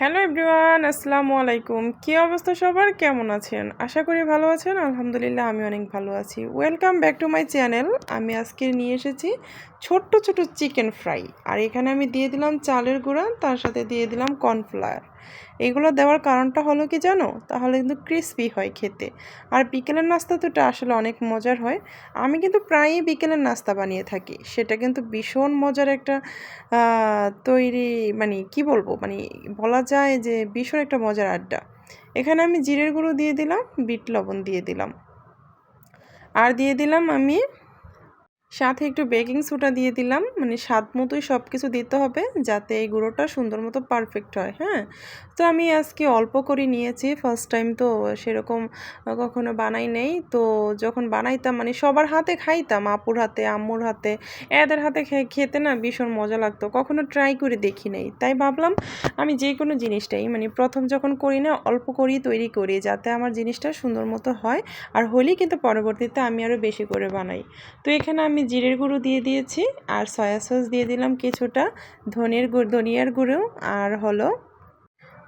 Hello everyone, আসসালামু আলাইকুম। কি অবস্থা সবার? কেমন আছেন? আশা করি ভালো আছেন। আলহামদুলিল্লাহ আমি অনেক ভালো আছি। Welcome back to my channel আমি আজকে নিয়ে এসেছি ছোট্ট ছোট চিকেন ফ্রাই আর এখানে আমি দিয়ে দিলাম চালের গুঁড়া, তার সাথে দিয়ে দিলাম কর্নফ্লাওয়ার এগুলো দেওয়ার কারণটা হলো কি জানো? তাহলে কিন্তু ক্রিসপি হয় খেতে। আর বিকেলের নাস্তা তো এটা আসলে অনেক মজার হয়। আমি কিন্তু প্রায়ই বিকেলের নাস্তা বানিয়ে থাকি। সেটা কিন্তু ভীষণ মজার একটা তৈরি মানে কি বলব? মানে বলা যায় যে ভীষণ একটা মজার আড্ডা। এখানে আমি জিরের গুঁড়ো দিয়ে দিলাম, বিট লবণ দিয়ে দিলাম। আর দিয়ে দিলাম আমি সাথে একটু বেকিং সোডা দিয়ে দিলাম। মানে স্বাদ মতোই সব কিছু দিতে হবে যাতে এই গুঁড়োটা সুন্দর মতো পারফেক্ট হয় হ্যাঁ? তো আমি আজকে অল্প করে নিয়েছি ফার্স্ট টাইম তো সেরকম কখনো বানাই নেই। তো যখন বানাইতাম মানে সবার হাতে খাইতাম, আপুর হাতে, আম্মুর হাতে, এদের হাতে খেতে না ভীষণ মজা লাগতো। কখনো ট্রাই করে দেখি নেই। তাই ভাবলাম আমি যে কোনো জিনিসটাই মানে প্রথম যখন করি না, অল্প করি তৈরি করি যাতে আমার জিনিসটা সুন্দর মতো হয়। আর হলেই কিন্তু পরবর্তীতে আমি আরও বেশি করে বানাই। তো এখানে আমি আমি জিরের গুঁড়ো দিয়ে দিয়েছি আর সয়া সস দিয়ে দিলাম কিছুটা, ধনের গুঁড়ো ধনিয়ার গুঁড়ো আর হলো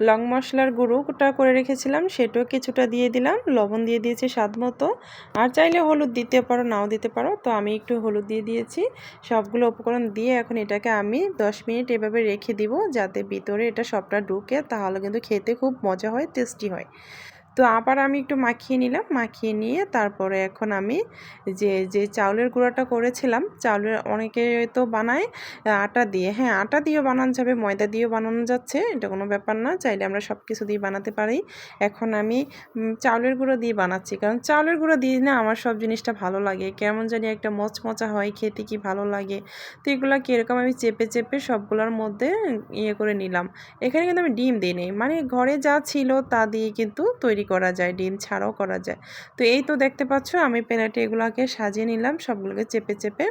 লং মশলার গুঁড়োটা করে রেখেছিলাম, সেটাও কিছুটা দিয়ে দিলাম, লবণ দিয়ে দিয়েছি স্বাদ মতো। আর চাইলে হলুদ দিতে পারো, নাও দিতে পারো, তো আমি একটু হলুদ দিয়ে দিয়েছি। সবগুলো উপকরণ দিয়ে এখন এটাকে আমি 10 মিনিট এভাবে রেখে দিব, যাতে ভিতরে এটা সবটা ঢুকে, তাহলে কিন্তু খেতে খুব মজা হয়, টেস্টি হয়। তো আবার আমি একটু মাখিয়ে নিলাম, মাখিয়ে নিয়ে তারপরে এখন আমি যে যে চাউলের গুঁড়াটা করেছিলাম, চাউলের অনেকে তো বানায় আটা দিয়ে। হ্যাঁ আটা দিয়েও বানানো যাবে, ময়দা দিয়েও বানানো যাচ্ছে, এটা কোনো ব্যাপার না, চাইলে আমরা সব কিছু দিয়ে বানাতে পারি। এখন আমি চাউলের গুঁড়ো দিয়ে বানাচ্ছি, কারণ চাউলের গুঁড়ো দিয়ে না আমার সব জিনিসটা ভালো লাগে, কেমন জানি একটা মচমচা হয়, খেতে কি ভালো লাগে। তো এগুলো কীরকম আমি চেপে চেপে সবগুলোর মধ্যে ইয়ে করে নিলাম। এখানে কিন্তু আমি ডিম দিই মানে ঘরে যা ছিল তা দিয়ে কিন্তু তৈরি করা যায়, ডিম ছাড়াও করা যায়। তো এই তো দেখতে পাচ্ছ, আমি পেনাটি এগুলোকে সাজিয়ে নিলাম, সবগুলোকে চেপে চেপে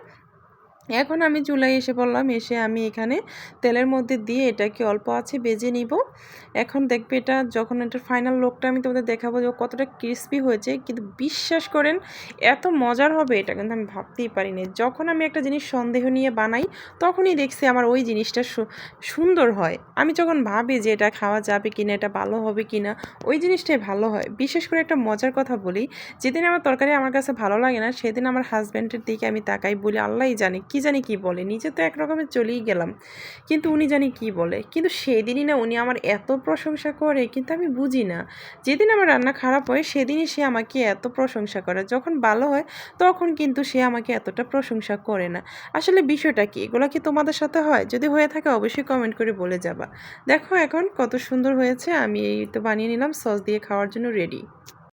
এখন আমি চুলায় এসে পড়লাম, এসে আমি এখানে তেলের মধ্যে দিয়ে এটাকে অল্প আছে বেজে নিব। এখন দেখবে এটা যখন এটার ফাইনাল লোকটা আমি তোমাদের দেখাবো যে কতটা ক্রিস্পি হয়েছে, কিন্তু বিশ্বাস করেন এত মজার হবে এটা কিন্তু আমি ভাবতেই পারিনি। যখন আমি একটা জিনিস সন্দেহ নিয়ে বানাই, তখনই দেখছি আমার ওই জিনিসটা সুন্দর হয়। আমি যখন ভাবি যে এটা খাওয়া যাবে কিনা, এটা ভালো হবে কিনা, ওই জিনিসটাই ভালো হয়। বিশেষ করে একটা মজার কথা বলি, যেদিন আমার তরকারি আমার কাছে ভালো লাগে না, সেদিন আমার হাজব্যান্ডের দিকে আমি তাকাই বলি, আল্লাহই জানি কি জানি কি বলে, নিজে তো একরকমের চলেই গেলাম। কিন্তু উনি জানি কি বলে, কিন্তু সেই দিনই না উনি আমার এত প্রশংসা করে, কিন্তু আমি বুঝি না। যেদিন আমার রান্না খারাপ হয়, সেদিনই সে আমাকে এত প্রশংসা করে। যখন ভালো হয়, তখন কিন্তু সে আমাকে এতটা প্রশংসা করে না। আসলে বিষয়টা কি, এগুলো কি তোমাদের সাথে হয়? যদি হয়ে থাকে, অবশ্যই কমেন্ট করে বলে যাবা। দেখো এখন কত সুন্দর হয়েছে, আমি এই তো বানিয়ে নিলাম, সস দিয়ে খাওয়ার জন্য রেডি